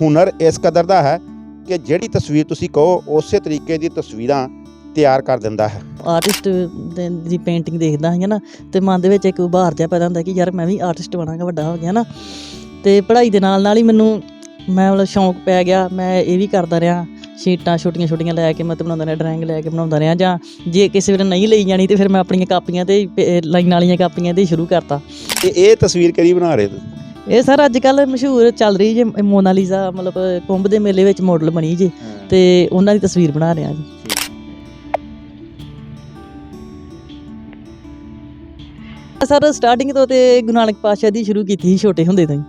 ਹੁਨਰ ਇਸ ਕਦਰ ਦਾ ਹੈ ਕਿ ਜਿਹੜੀ ਤਸਵੀਰ ਤੁਸੀਂ ਕਹੋ ਉਸੇ ਤਰੀਕੇ ਦੀ ਤਸਵੀਰਾਂ ਤਿਆਰ ਕਰ ਦਿੰਦਾ ਹੈ। ਆਰਟਿਸਟ ਦੀ ਪੇਂਟਿੰਗ ਦੇਖਦਾ ਹਾਂ ਨਾ ਤੇ ਮਨ ਦੇ ਵਿੱਚ ਇੱਕ ਉਭਾਰ ਜਿਹਾ ਪੈਦਾ ਹੁੰਦਾ ਕਿ ਯਾਰ ਮੈਂ ਵੀ ਆਰਟਿਸਟ ਬਣਾਂਗਾ ਵੱਡਾ ਹੋ ਗਿਆ ਨਾ। ਤੇ ਪੜ੍ਹਾਈ ਦੇ ਨਾਲ ਨਾਲ ਹੀ ਮੈਨੂੰ ਮੈਂ ਮਤਲਬ ਸ਼ੌਂਕ ਪੈ ਗਿਆ ਮੈਂ ਇਹ ਵੀ ਕਰਦਾ ਰਿਹਾ ਸ਼ੀਟਾਂ ਛੋਟੀਆਂ ਛੋਟੀਆਂ ਲੈ ਕੇ ਮੈਂ ਤੇ ਬਣਾਉਂਦਾ ਰਿਹਾ ਡਰਾਇੰਗ ਲੈ ਕੇ ਬਣਾਉਂਦਾ ਰਿਹਾ ਜਾਂ ਜੇ ਕਿਸੇ ਵੇਲੇ ਨਹੀਂ ਲਈ ਜਾਣੀ ਤੇ ਫਿਰ ਮੈਂ ਆਪਣੀਆਂ ਕਾਪੀਆਂ ਤੇ ਲਾਈਨ ਵਾਲੀਆਂ ਕਾਪੀਆਂ ਤੇ ਸ਼ੁਰੂ ਕਰਤਾ। ਤੇ ਇਹ ਤਸਵੀਰ ਕਿਹੜੀ ਬਣਾ ਰਹੇ ਤੁਸੀਂ? ਇਹ ਸਰ ਅੱਜ ਕੱਲ ਮਸ਼ਹੂਰ ਚੱਲ ਰਹੀ ਜੇ ਮੋਨਾਲੀਜ਼ਾ ਮਤਲਬ ਕੁੰਭ ਦੇ ਮੇਲੇ ਵਿੱਚ ਮਾਡਲ ਬਣੀ ਜੀ ਤੇ ਉਹਨਾਂ ਦੀ ਤਸਵੀਰ ਬਣਾ ਰਿਹਾ ਜੀ। ਸਰ ਸਟਾਰਟਿੰਗ ਤੋਂ ਤੇ ਗੁਰੂ ਨਾਨਕ ਪਾਤਸ਼ਾਹ ਦੀ ਸ਼ੁਰੂ ਕੀਤੀ ਸੀ ਛੋਟੇ ਹੁੰਦੇ ਤੋਂ ਹੀ।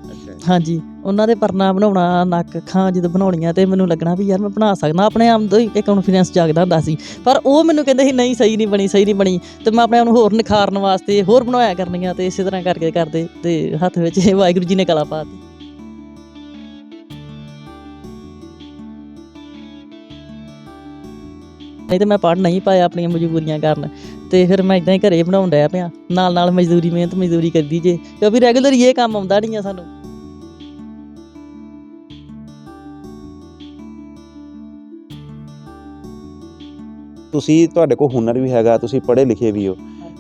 ਹਾਂਜੀ। ਉਹਨਾਂ ਦੇ ਪਰਨਾ ਬਣਾਉਣਾ, ਨੱਕ, ਅੱਖਾਂ ਜਦੋਂ ਬਣਾਉਣੀਆਂ ਤੇ ਮੈਨੂੰ ਲੱਗਣਾ ਵੀ ਯਾਰ ਮੈਂ ਬਣਾ ਸਕਦਾ, ਆਪਣੇ ਆਪ ਤੋਂ ਹੀ ਇੱਕ ਕੌਨਫੀਡੈਂਸ ਜਾਗਦਾ ਹੁੰਦਾ ਸੀ। ਪਰ ਉਹ ਮੈਨੂੰ ਕਹਿੰਦੇ ਸੀ, ਨਹੀਂ, ਸਹੀ ਨਹੀਂ ਬਣੀ, ਸਹੀ ਨਹੀਂ ਬਣੀ। ਤੇ ਮੈਂ ਆਪਣੇ ਆਪ ਨੂੰ ਹੋਰ ਨਿਖਾਰਨ ਵਾਸਤੇ ਹੋਰ ਬਣਾਇਆ ਕਰਨੀਆਂ ਤੇ ਇਸੇ ਤਰ੍ਹਾਂ ਕਰਕੇ ਕਰਦੇ ਤੇ ਹੱਥ ਵਿੱਚ ਵਾਹਿਗੁਰੂ ਜੀ ਨੇ ਕਲਾ ਪਾਤੀ ਨਹੀਂ ਤੇ ਮੈਂ ਪੜ੍ਹ ਨਹੀਂ ਪਾਇਆ ਆਪਣੀਆਂ ਮਜਬੂਰੀਆਂ ਕਾਰਨ ਤੇ ਫਿਰ ਮੈਂ ਇਦਾਂ ਹੀ ਘਰੇ ਬਣਾਉਣ ਡਿਆ ਪਿਆ। ਨਾਲ ਨਾਲ ਮਜ਼ਦੂਰੀ ਮਿਹਨਤ ਮਜ਼ਦੂਰੀ ਕਰਦੀ ਜੇ, ਕਿਉਂਕਿ ਰੈਗੂਲਰ ਇਹ ਕੰਮ ਆਉਂਦਾ ਨਹੀਂ ਆ ਸਾਨੂੰ। ਤੁਸੀਂ ਤੁਹਾਡੇ ਕੋਲ ਹੁਨਰ ਵੀ ਹੈਗਾ, ਤੁਸੀਂ ਪੜ੍ਹੇ ਲਿਖੇ ਵੀ ਹੋ,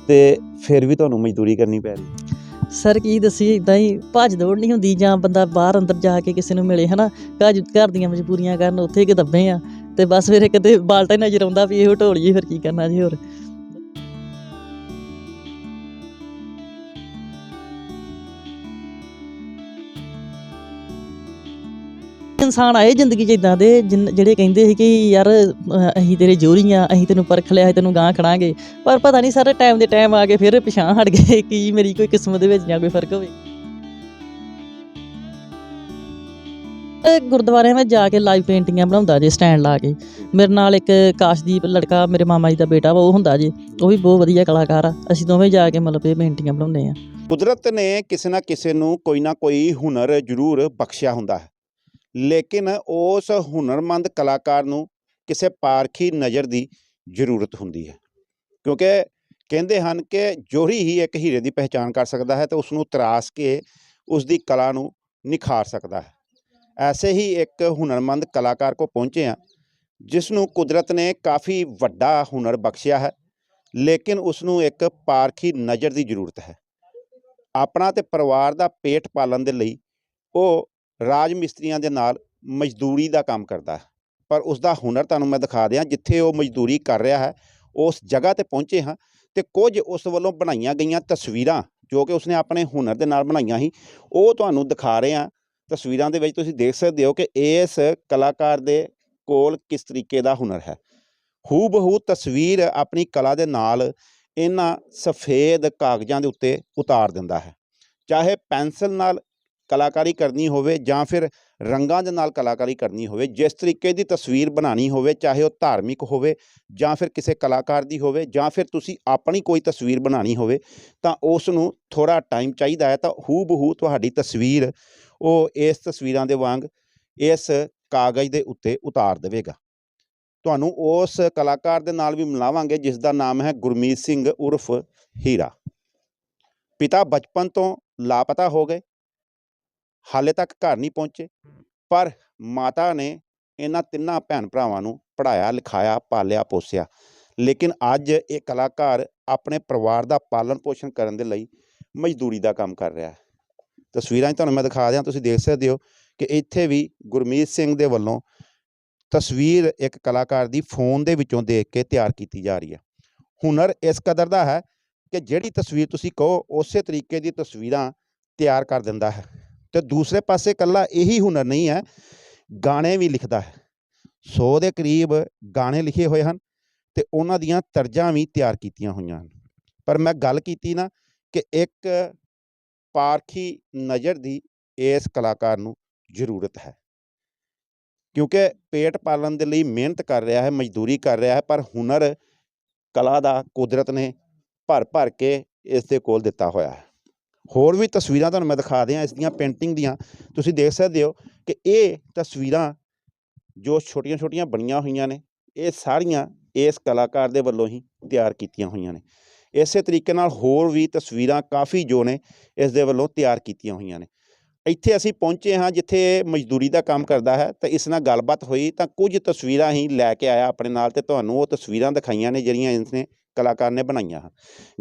ਤੇ ਫਿਰ ਵੀ ਤੁਹਾਨੂੰ ਮਜ਼ਦੂਰੀ ਕਰਨੀ ਪੈ ਰਹੀ ਸਰ, ਕੀ ਦੱਸੀ ਇਦਾਂ ਹੀ ਭੱਜ ਦੌੜ ਨਹੀਂ ਹੁੰਦੀ ਜਾਂ ਬੰਦਾ ਬਾਹਰ ਅੰਦਰ ਜਾ ਕੇ ਕਿਸੇ ਨੂੰ ਮਿਲੇ, ਹਨਾ? ਘਰ ਘਰ ਦੀਆਂ ਮਜਬੂਰੀਆਂ ਕਰਨ, ਉੱਥੇ ਕਿ ਦੱਬੇ ਆ, ਤੇ ਬਸ ਫਿਰ ਕਿਤੇ ਬਾਲਟਾ ਹੀ ਨਜ਼ਰ ਆਉਂਦਾ ਵੀ ਇਹ ਢੋਲੀਏ, ਫਿਰ ਕੀ ਕਰਨਾ ਜੀ ਹੋਰ? ਇਨਸਾਨ ਆਏ ਜ਼ਿੰਦਗੀ 'ਚ ਇਦਾਂ ਦੇ, ਜਿਨ- ਜਿਹੜੇ ਕਹਿੰਦੇ ਸੀ ਕਿ ਯਾਰ ਅਸੀਂ ਤੇਰੇ ਜੋਰੀ ਅਸੀਂ ਤੈਨੂੰ ਪਰਖ ਲਿਆ, ਅਸੀਂ ਤੈਨੂੰ ਗਾਂ ਖੜਾਂਗੇ। ਪਰ ਪਤਾ ਨਹੀਂ ਸਾਰੇ ਟਾਈਮ ਦੇ ਟਾਈਮ ਆ ਕੇ ਫਿਰ ਪਿਛਾਂ ਹਟ ਗਏ ਕਿ ਮੇਰੀ ਕੋਈ ਕਿਸਮਤ ਦੇ ਵਿੱਚ ਜਾਂ ਕੋਈ ਫ਼ਰਕ ਹੋਵੇ। ਗੁਰਦੁਆਰਿਆਂ ਵਿੱਚ ਜਾ ਕੇ ਲਾਈਵ ਪੇਂਟਿੰਗਾਂ ਬਣਾਉਂਦਾ ਜੇ ਸਟੈਂਡ ਲਾ ਕੇ। ਮੇਰੇ ਨਾਲ ਇੱਕ ਕਾਸ਼ਦੀਪ ਲੜਕਾ, ਮੇਰੇ ਮਾਮਾ ਜੀ ਦਾ ਬੇਟਾ ਵਾ, ਉਹ ਹੁੰਦਾ ਜੇ। ਉਹ ਵੀ ਬਹੁਤ ਵਧੀਆ ਕਲਾਕਾਰ ਆ। ਅਸੀਂ ਦੋਵੇਂ ਜਾ ਕੇ ਮਤਲਬ ਇਹ ਪੇਂਟਿੰਗਾਂ ਬਣਾਉਂਦੇ ਆ। ਕੁਦਰਤ ਨੇ ਕਿਸੇ ਨਾ ਕਿਸੇ ਨੂੰ ਕੋਈ ਨਾ ਕੋਈ ਹੁਨਰ ਜ਼ਰੂਰ ਬਖਸ਼ਿਆ ਹੁੰਦਾ ਹੈ। ਲੇਕਿਨ ਉਸ ਹੁਨਰਮੰਦ ਕਲਾਕਾਰ ਨੂੰ ਕਿਸੇ ਪਾਰਖੀ ਨਜ਼ਰ ਦੀ ਜ਼ਰੂਰਤ ਹੁੰਦੀ ਹੈ। ਕਿਉਂਕਿ ਕਹਿੰਦੇ ਹਨ ਕਿ ਜੋਹਰੀ ਹੀ ਇੱਕ ਹੀਰੇ ਦੀ ਪਹਿਚਾਣ ਕਰ ਸਕਦਾ ਹੈ ਤੇ ਉਸ ਨੂੰ ਤਰਾਸ ਕੇ ਉਸ ਦੀ ਕਲਾ ਨੂੰ ਨਿਖਾਰ ਸਕਦਾ ਹੈ। ਐਸੇ ਹੀ ਇੱਕ ਹੁਨਰਮੰਦ ਕਲਾਕਾਰ ਕੋ ਪਹੁੰਚੇ ਹਾਂ, ਜਿਸ ਨੂੰ ਕੁਦਰਤ ਨੇ ਕਾਫੀ ਵੱਡਾ ਹੁਨਰ ਬਖਸ਼ਿਆ ਹੈ, ਲੇਕਿਨ ਉਸ ਨੂੰ ਇੱਕ ਪਾਰਖੀ ਨਜ਼ਰ ਦੀ ਜ਼ਰੂਰਤ ਹੈ। ਆਪਣਾ ਤੇ ਪਰਿਵਾਰ ਦਾ ਪੇਟ ਪਾਲਣ ਦੇ ਲਈ ਉਹ ਰਾਜ ਮਿਸਤਰੀਆਂ ਦੇ ਨਾਲ ਮਜ਼ਦੂਰੀ ਦਾ ਕੰਮ ਕਰਦਾ ਹੈ। ਪਰ ਉਸ ਦਾ ਹੁਨਰ ਤੁਹਾਨੂੰ ਮੈਂ ਦਿਖਾ ਦਿਆਂ, ਜਿੱਥੇ ਉਹ ਮਜ਼ਦੂਰੀ ਕਰ ਰਿਹਾ ਹੈ, ਉਸ ਜਗ੍ਹਾ ਤੇ ਪਹੁੰਚੇ ਹਾਂ ਤੇ ਕੁਝ ਉਸ ਵੱਲੋਂ ਬਣਾਈਆਂ ਗਈਆਂ ਤਸਵੀਰਾਂ, ਜੋ ਕਿ ਉਸਨੇ ਆਪਣੇ ਹੁਨਰ ਦੇ ਨਾਲ ਬਣਾਈਆਂ ਸੀ, ਉਹ ਤੁਹਾਨੂੰ ਦਿਖਾ ਰਹੇ ਹਾਂ। ਤਸਵੀਰਾਂ ਦੇ ਵਿੱਚ ਤੁਸੀਂ ਦੇਖ ਸਕਦੇ ਹੋ ਕਿ ਇਸ ਕਲਾਕਾਰ ਦੇ ਕੋਲ ਕਿਸ ਤਰੀਕੇ ਦਾ ਹੁਨਰ ਹੈ। ਹੂ ਬਹੂ ਤਸਵੀਰ ਆਪਣੀ ਕਲਾ ਦੇ ਨਾਲ ਇਹਨਾਂ ਸਫੇਦ ਕਾਗਜ਼ਾਂ ਦੇ ਉੱਤੇ ਉਤਾਰ ਦਿੰਦਾ ਹੈ। ਚਾਹੇ ਪੈਨਸਲ ਨਾਲ ਕਲਾਕਾਰੀ ਕਰਨੀ ਹੋਵੇ ਜਾਂ ਫਿਰ ਰੰਗਾਂ ਦੇ ਨਾਲ ਕਲਾਕਾਰੀ ਕਰਨੀ ਹੋਵੇ, ਜਿਸ ਤਰੀਕੇ ਦੀ ਤਸਵੀਰ ਬਣਾਉਣੀ ਹੋਵੇ, ਚਾਹੇ ਉਹ ਧਾਰਮਿਕ ਹੋਵੇ ਜਾਂ ਫਿਰ ਕਿਸੇ ਕਲਾਕਾਰ ਦੀ ਹੋਵੇ ਜਾਂ ਫਿਰ ਤੁਸੀਂ ਆਪਣੀ ਕੋਈ ਤਸਵੀਰ ਬਣਾਉਣੀ ਹੋਵੇ, ਤਾਂ ਉਸ ਨੂੰ ਥੋੜਾ ਟਾਈਮ ਚਾਹੀਦਾ ਹੈ, ਤਾਂ ਹੂ ਬਹੂ ਤੁਹਾਡੀ ਤਸਵੀਰ ਉਹ ਇਸ ਤਸਵੀਰਾਂ ਦੇ ਵਾਂਗ ਇਸ ਕਾਗਜ਼ ਦੇ ਉੱਤੇ ਉਤਾਰ ਦੇਵੇਗਾ। ਤੁਹਾਨੂੰ ਉਸ ਕਲਾਕਾਰ ਦੇ ਨਾਲ ਵੀ ਮਿਲਾਵਾਂਗੇ, ਜਿਸ ਦਾ ਨਾਮ ਹੈ ਗੁਰਮੀਤ ਸਿੰਘ ਉਰਫ ਹੀਰਾ। ਪਿਤਾ ਬਚਪਨ ਤੋਂ ਲਾਪਤਾ ਹੋ ਗਏ। ਹਾਲੇ ਤੱਕ ਘਰ ਨਹੀਂ ਪਹੁੰਚੇ। ਪਰ ਮਾਤਾ ਨੇ ਇਹਨਾਂ ਤਿੰਨਾਂ ਭੈਣ ਭਰਾਵਾਂ ਨੂੰ ਪੜ੍ਹਾਇਆ ਲਿਖਾਇਆ ਪਾਲਿਆ ਪੋਸਿਆ। ਲੇਕਿਨ ਅੱਜ ਇਹ ਕਲਾਕਾਰ ਆਪਣੇ ਪਰਿਵਾਰ ਦਾ ਪਾਲਣ ਪੋਸ਼ਣ ਕਰਨ ਦੇ ਲਈ ਮਜ਼ਦੂਰੀ ਦਾ ਕੰਮ ਕਰ ਰਿਹਾ ਹੈ। ਤਸਵੀਰਾਂ ਤੁਹਾਨੂੰ ਮੈਂ ਦਿਖਾ ਦਿਆਂ ਤੁਸੀਂ ਦੇਖ ਸਕਦੇ ਹੋ ਕਿ ਇੱਥੇ ਵੀ ਗੁਰਮੀਤ ਸਿੰਘ ਦੇ ਵੱਲੋਂ ਤਸਵੀਰ ਇੱਕ ਕਲਾਕਾਰ ਦੀ ਫੋਨ ਦੇ ਵਿੱਚੋਂ ਦੇਖ ਕੇ ਤਿਆਰ ਕੀਤੀ ਜਾ ਰਹੀ ਹੈ। ਹੁਨਰ ਇਸ ਕਦਰ ਦਾ ਹੈ ਕਿ ਜਿਹੜੀ ਤਸਵੀਰ ਤੁਸੀਂ ਕਹੋ ਉਸੇ ਤਰੀਕੇ ਦੀ ਤਸਵੀਰਾਂ ਤਿਆਰ ਕਰ ਦਿੰਦਾ ਹੈ। ਤੇ ਦੂਸਰੇ ਪਾਸੇ ਕੱਲਾ ਇਹੀ ਹੁਨਰ ਨਹੀਂ ਹੈ, ਗਾਣੇ ਵੀ ਲਿਖਦਾ ਹੈ। 100 ਦੇ ਕਰੀਬ ਗਾਣੇ ਲਿਖੇ ਹੋਏ ਹਨ ਤੇ ਉਹਨਾਂ ਦੀਆਂ ਤਰਜ਼ਾਂ ਵੀ ਤਿਆਰ ਕੀਤੀਆਂ ਹੋਈਆਂ ਹਨ। ਪਰ ਮੈਂ ਗੱਲ ਕੀਤੀ ਨਾ ਕਿ ਇੱਕ ਪਾਰਖੀ ਨਜ਼ਰ ਦੀ ਇਸ ਕਲਾਕਾਰ ਨੂੰ ਜ਼ਰੂਰਤ ਹੈ। ਕਿਉਂਕਿ ਪੇਟ ਪਾਲਣ ਦੇ ਲਈ ਮਿਹਨਤ ਕਰ ਰਿਹਾ ਹੈ, ਮਜ਼ਦੂਰੀ ਕਰ ਰਿਹਾ ਹੈ, ਪਰ ਹੁਨਰ ਕਲਾ ਦਾ ਕੁਦਰਤ ਨੇ ਭਰ ਭਰ ਕੇ ਇਸ ਦੇ ਕੋਲ ਦਿੱਤਾ ਹੋਇਆ ਹੈ। ਹੋਰ ਵੀ ਤਸਵੀਰਾਂ ਤੁਹਾਨੂੰ ਮੈਂ ਦਿਖਾ ਦਿਆਂ ਇਸ ਦੀਆਂ ਪੇਂਟਿੰਗ ਦੀਆਂ। ਤੁਸੀਂ ਦੇਖ ਸਕਦੇ ਹੋ ਕਿ ਇਹ ਤਸਵੀਰਾਂ ਜੋ ਛੋਟੀਆਂ ਛੋਟੀਆਂ ਬਣੀਆਂ ਹੋਈਆਂ ਨੇ, ਇਹ ਸਾਰੀਆਂ ਇਸ ਕਲਾਕਾਰ ਦੇ ਵੱਲੋਂ ਹੀ ਤਿਆਰ ਕੀਤੀਆਂ ਹੋਈਆਂ ਨੇ। ਇਸੇ ਤਰੀਕੇ ਨਾਲ ਹੋਰ ਵੀ ਤਸਵੀਰਾਂ ਕਾਫੀ ਜੋ ਨੇ, ਇਸ ਦੇ ਵੱਲੋਂ ਤਿਆਰ ਕੀਤੀਆਂ ਹੋਈਆਂ ਨੇ। ਇੱਥੇ ਅਸੀਂ ਪਹੁੰਚੇ ਹਾਂ ਜਿੱਥੇ ਇਹ ਮਜ਼ਦੂਰੀ ਦਾ ਕੰਮ ਕਰਦਾ ਹੈ, ਤਾਂ ਇਸ ਨਾਲ ਗੱਲਬਾਤ ਹੋਈ ਤਾਂ ਕੁਝ ਤਸਵੀਰਾਂ ਹੀ ਲੈ ਕੇ ਆਇਆ ਆਪਣੇ ਨਾਲ ਤੇ ਤੁਹਾਨੂੰ ਉਹ ਤਸਵੀਰਾਂ ਦਿਖਾਈਆਂ ਨੇ ਜਿਹੜੀਆਂ ਇਸਨੇ ਕਲਾਕਾਰ ਨੇ ਬਣਾਈਆਂ ਹਨ।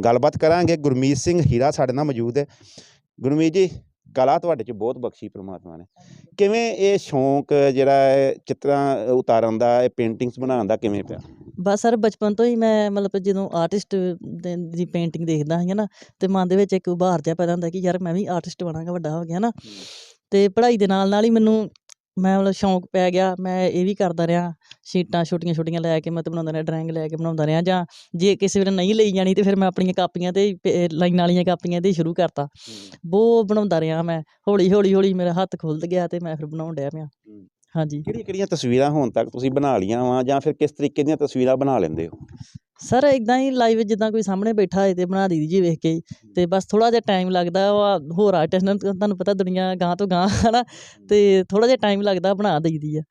ਗੱਲਬਾਤ ਕਰਾਂਗੇ ਗੁਰਮੀਤ ਸਿੰਘ ਹੀਰਾ ਸਾਡੇ ਨਾਲ ਮੌਜੂਦ ਹੈ। ਗੁਰਮੀਤ ਜੀ ਕਲਾ ਤੁਹਾਡੇ 'ਚ ਬਹੁਤ ਬਖਸ਼ੀ ਪ੍ਰਮਾਤਮਾ ਨੇ। ਕਿਵੇਂ ਇਹ ਸ਼ੌਂਕ ਜਿਹੜਾ ਹੈ ਚਿੱਤਰਾਂ ਉਤਾਰਨ ਦਾ ਇਹ ਪੇਂਟਿੰਗਸ ਬਣਾਉਣ ਦਾ ਕਿਵੇਂ ਪਿਆ? ਬਸ ਸਰ ਬਚਪਨ ਤੋਂ ਹੀ ਮੈਂ ਮਤਲਬ ਜਦੋਂ ਆਰਟਿਸਟ ਦੀ ਪੇਂਟਿੰਗ ਦੇਖਦਾ ਹਾਂ ਨਾ ਤੇ ਮਨ ਦੇ ਵਿੱਚ ਇੱਕ ਉਭਾਰ ਜਿਹਾ ਪੈਦਾ ਹੁੰਦਾ ਕਿ ਯਾਰ ਮੈਂ ਵੀ ਆਰਟਿਸਟ ਬਣਾਂਗਾ ਵੱਡਾ ਹੋ ਗਿਆ ਨਾ। ਤੇ ਪੜ੍ਹਾਈ ਦੇ ਨਾਲ ਨਾਲ ਹੀ ਮੈਨੂੰ ਮੈਂ ਮਤਲਬ ਸ਼ੌਂਕ ਪੈ ਗਿਆ ਮੈਂ ਇਹ ਵੀ ਕਰਦਾ ਰਿਹਾ ਸ਼ੀਟਾਂ ਛੋਟੀਆਂ ਛੋਟੀਆਂ ਲੈ ਕੇ ਮੈਂ ਤੇ ਬਣਾਉਂਦਾ ਰਿਹਾ ਡਰਾਇੰਗ ਲੈ ਕੇ ਬਣਾਉਂਦਾ ਰਿਹਾ ਜਾਂ ਜੇ ਕਿਸੇ ਵੇਲੇ ਨਹੀਂ ਲਈ ਜਾਣੀ ਤੇ ਫਿਰ ਮੈਂ ਆਪਣੀਆਂ ਕਾਪੀਆਂ ਤੇ ਲਾਈਨਾਂ ਵਾਲੀਆਂ ਕਾਪੀਆਂ ਤੇ ਸ਼ੁਰੂ ਕਰਤਾ। ਉਹ ਬਣਾਉਂਦਾ ਰਿਹਾ ਮੈਂ ਹੌਲੀ ਹੌਲੀ ਹੌਲੀ ਮੇਰਾ ਹੱਥ ਖੁੱਲ੍ਹ ਗਿਆ ਤੇ ਮੈਂ ਫਿਰ ਬਣਾਉਣ ਡਿਆ ਪਿਆ। ਹਾਂਜੀ। ਕਿਹੜੀਆਂ ਕਿਹੜੀਆਂ ਤਸਵੀਰਾਂ ਹੁਣ ਤੱਕ ਤੁਸੀਂ ਬਣਾ ਲੀਆਂ ਵਾ ਜਾਂ ਫਿਰ ਕਿਸ ਤਰੀਕੇ ਦੀਆਂ ਤਸਵੀਰਾਂ ਬਣਾ ਲੈਂਦੇ ਹੋ? ਸਰ ਇਦਾਂ ਹੀ ਲਾਈਵ ਜਿੱਦਾਂ ਕੋਈ ਸਾਹਮਣੇ ਬੈਠਾ ਹੋਏ ਤੇ ਬਣਾ ਦਈਦੀ ਜੀ ਵੇਖ ਕੇ। ਤੇ ਬਸ ਥੋੜਾ ਜਿਹਾ ਟਾਈਮ ਲੱਗਦਾ ਵਾ ਹੋਰ ਆਰਟਿਸਟ ਨੂੰ ਤਾਂ ਤੁਹਾਨੂੰ ਪਤਾ ਦੁਨੀਆ ਗਾਂ ਤੋਂ ਗਾਂ ਹਨਾ? ਤੇ ਥੋੜਾ ਜਿਹਾ ਟਾਈਮ ਲੱਗਦਾ ਬਣਾ ਦਈਦੀ ਆ।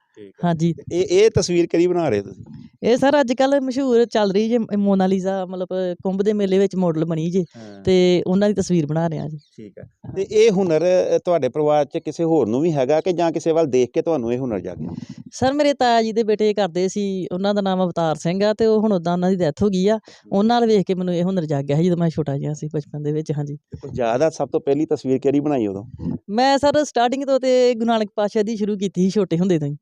ਹਾਂਜੀ। ਇਹ ਇਹ ਤਸਵੀਰ ਕਿਹੜੀ ਬਣਾ ਰਹੇ ਤੁਸੀਂ? ਇਹ ਸਰ ਅੱਜ ਕੱਲ ਮਸ਼ਹੂਰ ਚੱਲ ਰਹੀ ਜੇ ਮੋਨਾਲੀਜ਼ਾ ਮਤਲਬ ਕੁੰਭ ਦੇ ਮੇਲੇ ਵਿੱਚ ਮਾਡਲ ਬਣੀ ਜੇ ਤੇ ਉਹਨਾਂ ਦੀ ਤਸਵੀਰ ਬਣਾ ਰਿਹਾ ਜੀ। ਠੀਕ ਹੈ ਤੇ ਇਹ ਹੁਨਰ ਤੁਹਾਡੇ ਪਰਿਵਾਰ 'ਚ ਕਿਸੇ ਹੋਰ ਨੂੰ ਵੀ ਹੈਗਾ ਕਿ ਜਾਂ ਕਿਸੇ ਵੱਲ ਦੇਖ ਕੇ ਤੁਹਾਨੂੰ ਇਹ ਹੁਨਰ ਜਾਗਿਆ? ਸਰ ਮੇਰੇ ਤਾਇਆ ਜੀ ਦੇ ਬੇਟੇ ਕਰਦੇ ਸੀ ਉਹਨਾਂ ਦਾ ਨਾਮ ਅਵਤਾਰ ਸਿੰਘ ਆ ਤੇ ਉਹ ਹੁਣ ਉਦਾਂ ਉਹਨਾਂ ਦੀ ਡੈਥ ਹੋ ਗਈ ਆ। ਉਹਨਾਂ ਨਾਲ ਵੇਖ ਕੇ ਮੈਨੂੰ ਇਹ ਹੁਨਰ ਜਾਗ ਗਿਆ ਸੀ ਜਦੋਂ ਮੈਂ ਛੋਟਾ ਜਿਹਾ ਸੀ ਬਚਪਨ ਦੇ ਵਿੱਚ ਹਾਂਜੀ। ਕੋਈ ਜ਼ਿਆਦਾ ਸਭ ਤੋਂ ਪਹਿਲੀ ਤਸਵੀਰ ਕਿਹੜੀ ਬਣਾਈ ਉਦੋਂ? ਮੈਂ ਸਰ ਸਟਾਰਟਿੰਗ ਤੋਂ ਤੇ ਗੁਰੂ ਨਾਨਕ ਪਾਤਸ਼ਾਹ ਦੀ ਸ਼ੁਰੂ ਕੀਤੀ ਸੀ ਛੋਟੇ ਹੁੰਦੇ ਤੋਂ ਹੀ।